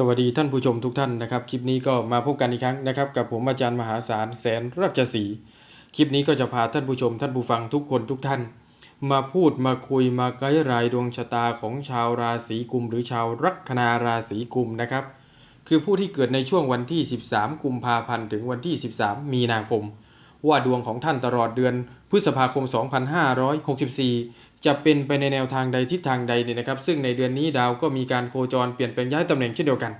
สวัสดีท่านผู้ชมทุกท่านนะครับ คลิปนี้ก็มาพบกันอีกครั้งนะครับ กับผมอาจารย์มหาศาลแสนรัชศรีคลิปนี้ก็จะพาท่านผู้ชม ท่านผู้ฟังทุกคนทุกท่าน มาพูดมาคุยมาไกด์รายดวงชะตาของชาวราศีกุม หรือชาวลัคนาราศีกุมนะครับ คือผู้ที่เกิดในช่วงวันที่ 13 กุมภาพันธ์ถึงวันที่ 13 มีนาคม ว่าดวงของท่านตลอดเดือนพฤษภาคม 2564 จะเป็นไปในแนวทางใดทิศทางใดเนี่ยนะครับ ซึ่งในเดือนนี้ดาวก็มีการโคจรเปลี่ยนแปลงย้ายตำแหน่งเช่นเดียวกัน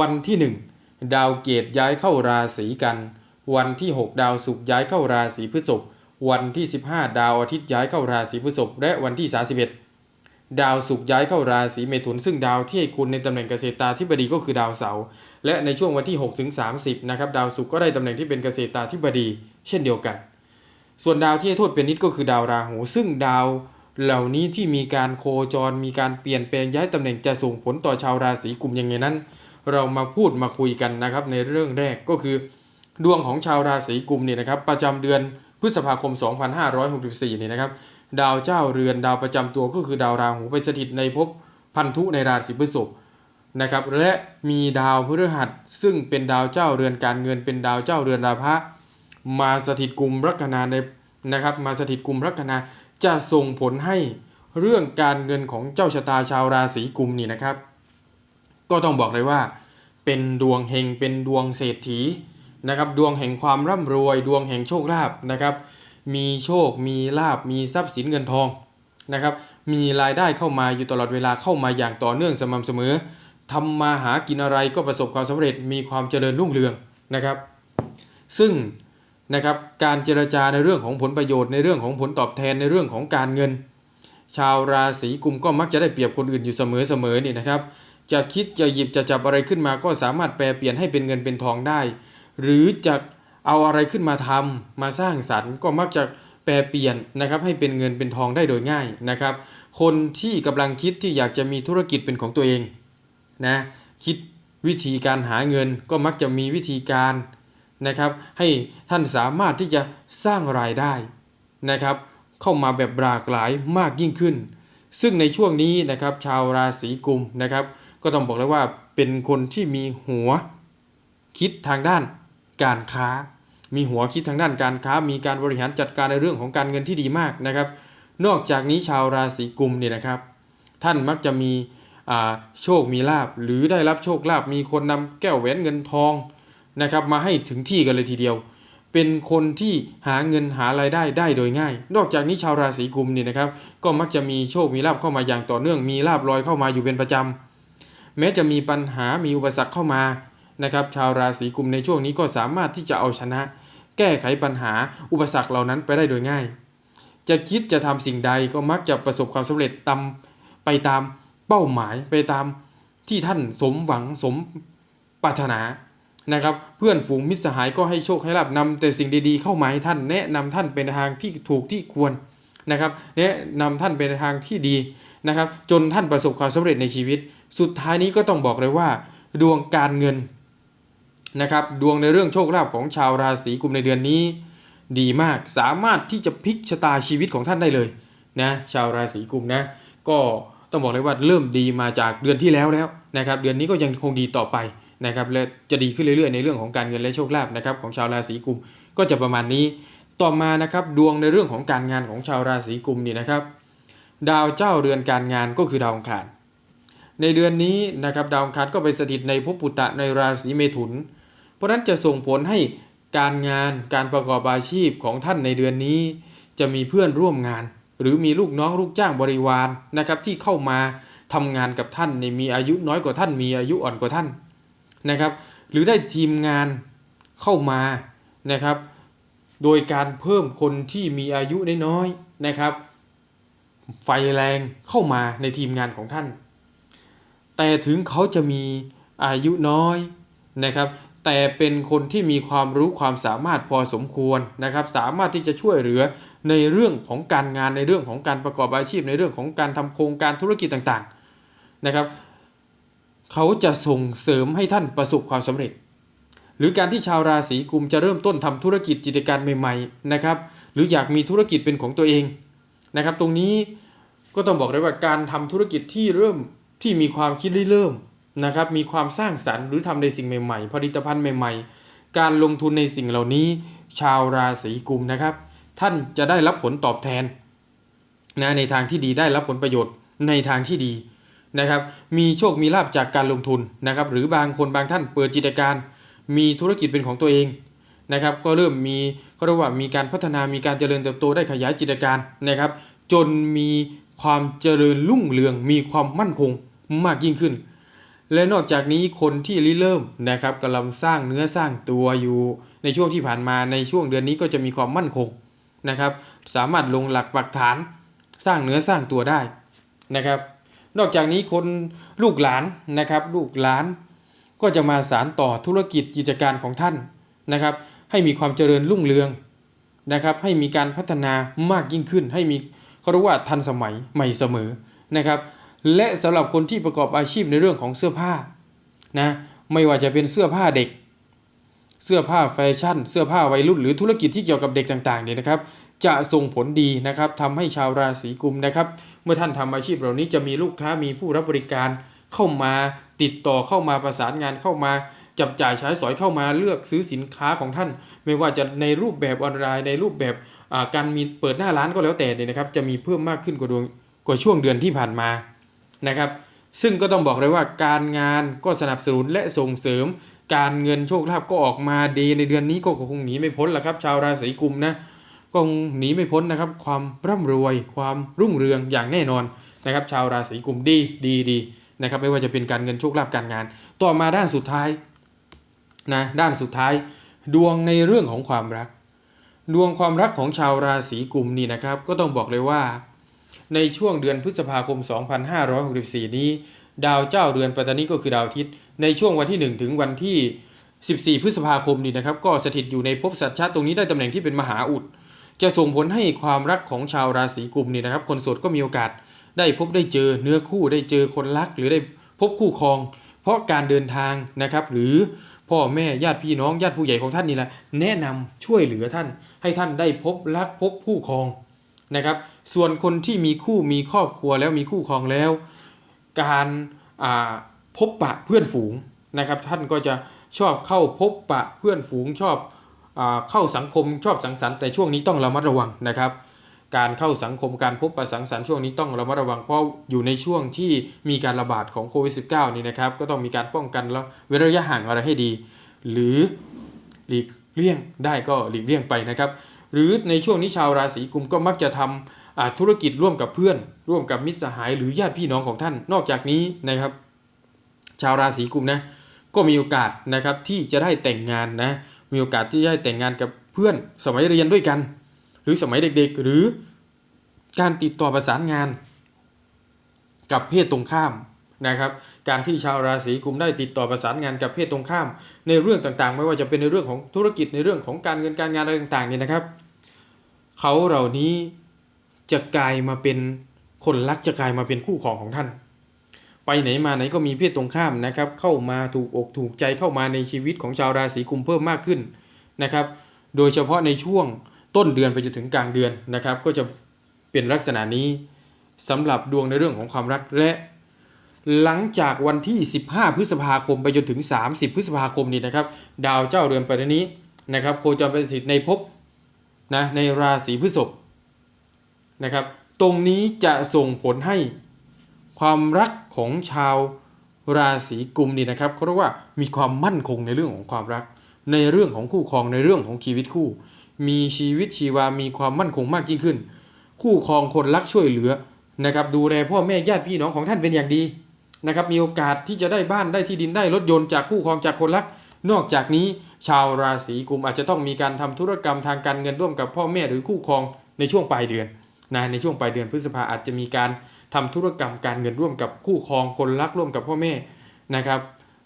วันที่ 1 ดาวเกตย้ายเข้าราศีกัน วันที่ 6 ดาวศุกร์ย้ายเข้าราศีพฤษภวันที่ 15 ดาวอาทิตย์ย้ายเข้าราศีพฤษภและวันที่ 31 ดาวศุกร์ย้ายเข้าราศีเมถุน ซึ่งดาวที่ให้คุณในตำแหน่งเกษตราธิบดีก็คือดาวเสาร์และในช่วงวันที่6ถึง30นะครับดาวศุกร์ก็ได้ตำแหน่งที่เป็นเกษตราธิบดี เช่นเดียวกัน ส่วนดาวที่ให้โทษเป็นนิดก็คือดาวราหู ซึ่งดาว เหล่านี้ที่มีการโคจรมีการเปลี่ยนแปลงย้ายตำแหน่งจะส่งผลต่อชาวราศีกลุ่มยังไงนั้น เรามาพูดมาคุยกันนะครับในเรื่องแรกก็คือ ดวงของชาวราศีกลุ่มเนี่ยนะครับประจำเดือนพฤษภาคม 2564เนี่ยนะครับดาวเจ้าเรือนดาวประจำตัวก็คือดาวราหูไปสถิตในภพพันธุในราศีพฤษภนะครับและมีดาวพฤหัสซึ่งเป็นดาวเจ้าเรือนการเงินเป็นดาวเจ้าเรือนราพะมาสถิตกลุ่มลัคนาในนะครับมาสถิตกลุ่มลัคนา จะส่งผลให้เรื่องการเงินของเจ้าชะตาชาวราศีกุมนี่นะครับ ก็ต้องบอกเลยว่า เป็นดวงเฮงเป็นดวงเศรษฐีนะครับ ดวงแห่งความร่ำรวย ดวงแห่งโชคลาภนะครับ มีโชค มีลาบมีทรัพย์สินเงินทองนะครับ มีรายได้เข้ามาอยู่ตลอดเวลาเข้ามาอย่างต่อเนื่องสม่ำเสมอทำมาหากินอะไรก็ประสบความสำเร็จมีความเจริญรุ่งเรืองนะครับ ซึ่ง นะครับการเจรจาในเรื่องของผลประโยชน์ในเรื่องของผลตอบแทนในเรื่องของการเงิน ชาวราศีกุมก็มักจะได้เปรียบคนอื่นอยู่เสมอๆนี่นะครับ จะคิดจะหยิบจะจับอะไรขึ้นมาก็สามารถแปลเปลี่ยนให้เป็นเงินเป็นทองได้ หรือจะเอาอะไรขึ้นมาทำมาสร้างสรรค์ก็มักจะแปลเปลี่ยนนะครับให้เป็นเงินเป็นทองได้โดยง่ายนะครับ คนที่กำลังคิดที่อยากจะมีธุรกิจเป็นของตัวเองนะคิดวิธีการหาเงินก็มักจะมีวิธีการ นะครับ ให้ท่านสามารถที่จะสร้างรายได้นะครับ เข้ามาแบบหลากหลายมากยิ่งขึ้น ซึ่งในช่วงนี้นะครับชาวราศีกุมนะครับ ก็ต้องบอกเลยว่าเป็นคนที่มีหัวคิดทางด้านการค้า มีหัวคิดทางด้านการค้า มีการบริหารจัดการในเรื่องของการเงินที่ดีมากนะครับ นอกจากนี้ชาวราศีกุมเนี่ยนะครับ ท่านมักจะมีอ่าโชคมีลาบหรือได้รับโชคลาภมีคนนำแก้วแหวนเงินทอง นะครับมาให้ถึงที่กันเลยทีเดียว เป็นคนที่หาเงินหารายได้ได้โดยง่าย นอกจากนี้ชาวราศีกุมเนี่ยนะครับ ก็มักจะมีโชคมีลาบเข้ามาอย่างต่อเนื่อง มีลาบลอยเข้ามาอยู่เป็นประจำแม้จะมีปัญหามีอุปสรรคเข้ามานะครับ ชาวราศีกุมในช่วงนี้ก็สามารถที่จะเอาชนะ แก้ไขปัญหาอุปสรรคเหล่านั้นไปได้โดยง่าย จะคิดจะทำสิ่งใดก็มักจะประสบความสำเร็จตามไปตามเป้าหมายไปตามที่ท่านสมหวังสมปรารถนา นะครับเพื่อนฝูงมิตรสหายก็ให้โชคให้ลาบนำแต่สิ่งดีๆเข้ามาให้ท่านแนะนำท่านเป็นทางที่ถูกที่ควรนะครับแนะนำท่านเป็นทางที่ดีนะครับ จนท่านประสบความสำเร็จในชีวิต สุดท้ายนี้ก็ต้องบอกเลยว่า ดวงการเงินนะครับดวงในเรื่องโชคลาภของชาวราศีกุมในเดือนนี้ ดีมากสามารถที่จะพลิกชะตาชีวิตของท่านได้เลยนะชาวราศีกุมนะ ก็ต้องบอกเลยว่าเริ่มดีมาจากเดือนที่แล้วแล้วนะครับ เดือนนี้ก็ยังคงดีต่อไป นะครับและจะดีขึ้นเรื่อยๆในเรื่องของการเงินและโชคลาภนะครับของชาวราศีกุมก็จะประมาณนี้ ต่อมานะครับดวงในเรื่องของการงานของชาวราศีกุมนี่นะครับ ดาวเจ้าเรือนการงานก็คือดาวอังคารในเดือนนี้นะครับดาวอังคารก็ไปสถิตในภพปุตตะในราศีเมถุน เพราะนั้นจะส่งผลให้การงานการประกอบอาชีพของท่านในเดือนนี้ จะมีเพื่อนร่วมงาน หรือมีลูกน้องลูกจ้างบริวารนะครับที่เข้ามาทำงานกับท่านในมีอายุน้อยกว่าท่านมีอายุอ่อนกว่าท่าน นะครับ หรือได้ทีมงานเข้ามานะครับ โดยการเพิ่มคนที่มีอายุน้อยๆนะครับ ไฟแรงเข้ามาในทีมงานของท่าน แต่ถึงเขาจะมีอายุน้อยนะครับ แต่เป็นคนที่มีความรู้ความสามารถพอสมควรนะครับ สามารถที่จะช่วยเหลือในเรื่องของการงานในเรื่องของการประกอบอาชีพ ในเรื่องของการทำโครงการธุรกิจต่างๆนะครับ เขาจะส่งเสริมให้ท่านประสบความสำเร็จ หรือการที่ชาวราศีกุมจะเริ่มต้นทำธุรกิจกิจการใหม่ๆนะครับ หรืออยากมีธุรกิจเป็นของตัวเองนะครับ ตรงนี้ก็ต้องบอกเลยว่าการทำธุรกิจที่เริ่มที่มีความคิดริเริ่มนะครับ มีความสร้างสรรค์หรือทำในสิ่งใหม่ๆผลิตภัณฑ์ใหม่ ๆ การลงทุนในสิ่งเหล่านี้ ชาวราศีกุมนะครับ ท่านจะได้รับผลตอบแทนนะในทางที่ดีได้รับผลประโยชน์ในทางที่ดี นะครับมีโชคมีลาบจากการลงทุนนะครับหรือบางคนบางท่านเปิดกิจการมีธุรกิจเป็นของตัวเองนะครับก็เริ่มมีก็เรียกว่ามีการพัฒนามีการเจริญเติบโตได้ขยายกิจการนะครับ จนมีความเจริญรุ่งเรืองมีความมั่นคงมากยิ่งขึ้น และนอกจากนี้คนที่ริเริ่มนะครับกำลังสร้างเนื้อสร้างตัวอยู่ ในช่วงที่ผ่านมาในช่วงเดือนนี้ก็จะมีความมั่นคงนะครับ สามารถลงหลักปักฐานสร้างเนื้อสร้างตัวได้นะครับ นอกจากนี้คนลูกหลานนะครับลูกหลานก็จะมาสารต่อธุรกิจกิจการของท่านนะครับ ให้มีความเจริญรุ่งเรืองนะครับ ให้มีการพัฒนามากยิ่งขึ้น ให้มีเขาเรียกว่าทันสมัยใหม่เสมอนะครับ และสำหรับคนที่ประกอบอาชีพในเรื่องของเสื้อผ้านะไม่ว่าจะเป็นเสื้อผ้าเด็ก เสื้อผ้าแฟชั่น เสื้อผ้าวัยรุ่นหรือธุรกิจที่เกี่ยวกับเด็กต่างๆเนี่ยนะครับ จะส่งผลดีนะครับทำให้ชาวราศีกุมนะครับ เมื่อท่านทำอาชีพเหล่านี้จะมีลูกค้ามีผู้รับบริการเข้ามาติดต่อเข้ามาประสานงานเข้ามาจับจ่ายใช้สอยเข้ามาเลือกซื้อสินค้าของท่าน ไม่ว่าจะในรูปแบบออนไลน์ในรูปแบบการมีเปิดหน้าร้านก็แล้วแต่เนี่ยนะครับ จะมีเพิ่มมากขึ้นกว่าดวงกว่าช่วงเดือนที่ผ่านมานะครับ ซึ่งก็ต้องบอกเลยว่าการงานก็สนับสนุนและส่งเสริม การเงินโชคลาภก็ออกมาดีในเดือนนี้ก็คงหนีไม่พ้นแหละครับ ชาวราศีกุมนะ ก็คงหนีไม่พ้นนะครับ ความร่ำรวย ความรุ่งเรืองอย่างแน่นอนนะครับ ชาวราศีกุมดีดีดีนะครับ ไม่ว่าจะเป็นการเงินโชคลาภการงาน ต่อมาด้านสุดท้ายนะด้านสุดท้าย ดวงในเรื่องของความรัก ดวงความรักของชาวราศีกุมนี่นะครับ ก็ต้องบอกเลยว่า ในช่วงเดือนพฤษภาคม 2564 นี้ ดาวเจ้าเรือนปัตตานีก็คือดาวอาทิตย์ ในช่วงวันที่ 1 ถึงวันที่ 14 พฤษภาคมนี่นะครับ ก็สถิตอยู่ในภพสัตชาติตรงนี้ได้ตำแหน่งที่เป็นมหาอุด จะส่งผลให้ความรักของชาวราศีกุมนี่นะครับ คนโสดก็มีโอกาสได้พบได้เจอเนื้อคู่ได้เจอคนรักหรือได้พบคู่ครอง เพราะการเดินทางนะครับ หรือพ่อแม่ญาติพี่น้องญาติผู้ใหญ่ของท่านนี่แหละแนะนำช่วยเหลือท่าน ให้ท่านได้พบรักพบคู่ครองนะครับ ส่วนคนที่มีคู่มีครอบครัวแล้วมีคู่ครองแล้ว การพบปะเพื่อนฝูงนะครับ ท่านก็จะชอบเข้าพบปะเพื่อนฝูงชอบ เข้าสังคมชอบสังสรรค์แต่ช่วงนี้ต้องระมัดระวังนะครับ การเข้าสังคมการพบปะสังสรรค์ช่วงนี้ต้องระมัดระวังเพราะอยู่ในช่วงที่มีการระบาดของโควิด -19 นี่นะครับ ก็ต้องมีการป้องกันแล้วเว้นระยะห่างอะไรให้ดี หรือหลีกเลี่ยงได้ก็หลีกเลี่ยงไปนะครับ หรือในช่วงนี้ชาวราศีกุมก็มักจะทำอ่าธุรกิจร่วมกับเพื่อน ร่วมกับมิตรสหายหรือญาติพี่น้องของท่าน นอกจากนี้นะครับ ชาวราศีกุมนะก็มีโอกาสนะครับที่จะได้แต่งงานนะ มีโอกาสที่จะได้แต่งงานกับเพื่อนสมัยเรียนด้วยกัน หรือสมัยเด็กๆ หรือการติดต่อประสานงาน กับเพศตรงข้ามนะครับ การที่ชาวราศีกุมได้ติดต่อประสานงานกับเพศตรงข้าม ในเรื่องต่างๆ ไม่ว่าจะเป็นในเรื่องของธุรกิจในเรื่องของการเงินการงานอะไรต่างๆเนี่ยนะครับ เขาเหล่านี้จะกลายมาเป็นคนรักจะกลายมาเป็นคู่ครองของท่าน ไปไหนมาไหนก็มีเพศตรงข้ามนะครับ เข้ามาถูกอกถูกใจเข้ามาในชีวิตของชาวราศีกุมเพิ่มมากขึ้นนะครับ โดยเฉพาะในช่วงต้นเดือนไปจนถึงกลางเดือนนะครับ ก็จะเป็นลักษณะนี้สำหรับดวงในเรื่องของความรักและ หลังจากวันที่ 15 พฤษภาคมไปจนถึง 30 พฤษภาคมนี้นะครับ ดาวเจ้าเรือนปัตตานีนะครับ โคจรเป็นสถิตในภพนะในราศีพฤษภนะครับ ตรงนี้จะส่งผลให้ ความรักของชาวราศีกุมนี่นะครับเขาเรียกว่ามีความมั่นคงในเรื่องของความรัก ในเรื่องของคู่ครองในเรื่องของชีวิตคู่ มีชีวิตชีวามีความมั่นคงมากยิ่งขึ้น คู่ครองคนรักช่วยเหลือนะครับดูแลพ่อแม่ญาติพี่น้องของท่านเป็นอย่างดีนะครับมีโอกาสที่จะได้บ้านได้ที่ดินได้รถยนต์จากคู่ครองจากคนรัก นอกจากนี้ชาวราศีกุมอาจจะต้องมีการทำธุรกรรมทางการเงินร่วมกับพ่อแม่หรือคู่ครองในช่วงปลายเดือนนะในช่วงปลายเดือนพฤษภาอาจจะมีการ ทำธุรกรรมการเงินร่วมกับคู่ครองคนรักร่วมกับพ่อแม่นะครับ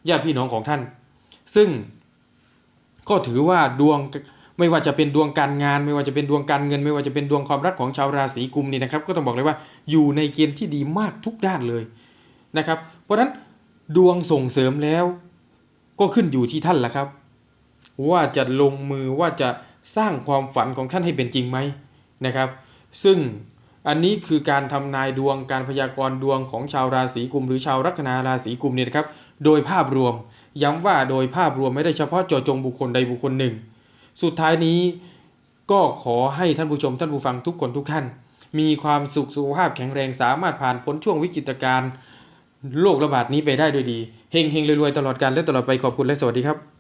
ญาติพี่น้องของท่าน ซึ่งก็ถือว่าดวงไม่ว่าจะเป็นดวงการงาน ไม่ว่าจะเป็นดวงการเงิน ไม่ว่าจะเป็นดวงความรักของชาวราศีกุมนี่นะครับ ก็ต้องบอกเลยว่าอยู่ในเกณฑ์ที่ดีมากทุกด้านเลยนะครับ เพราะฉะนั้นดวงส่งเสริมแล้ว ก็ขึ้นอยู่ที่ท่านละครับ ว่าจะลงมือว่าจะสร้างความฝันของท่านให้เป็นจริงไหมนะครับ ซึ่ง อันนี้คือการทำนายดวงการพยากรณ์ดวงของชาวราศีกุม หรือชาวลัคนาราศีกุมเนี่ยนะครับโดยภาพรวม ย้ำว่าโดยภาพรวมไม่ได้เฉพาะเจาะจงบุคคลใดบุคคลหนึ่ง สุดท้ายนี้ก็ขอให้ท่านผู้ชมท่านผู้ฟังทุกคนทุกท่าน มีความสุขสุขภาพแข็งแรงสามารถผ่านพ้นช่วงวิกฤตการณ์โรคระบาดนี้ไปได้ด้วยดีเฮงเฮงรวยๆตลอดกาลและตลอดไปขอบคุณและสวัสดีครับ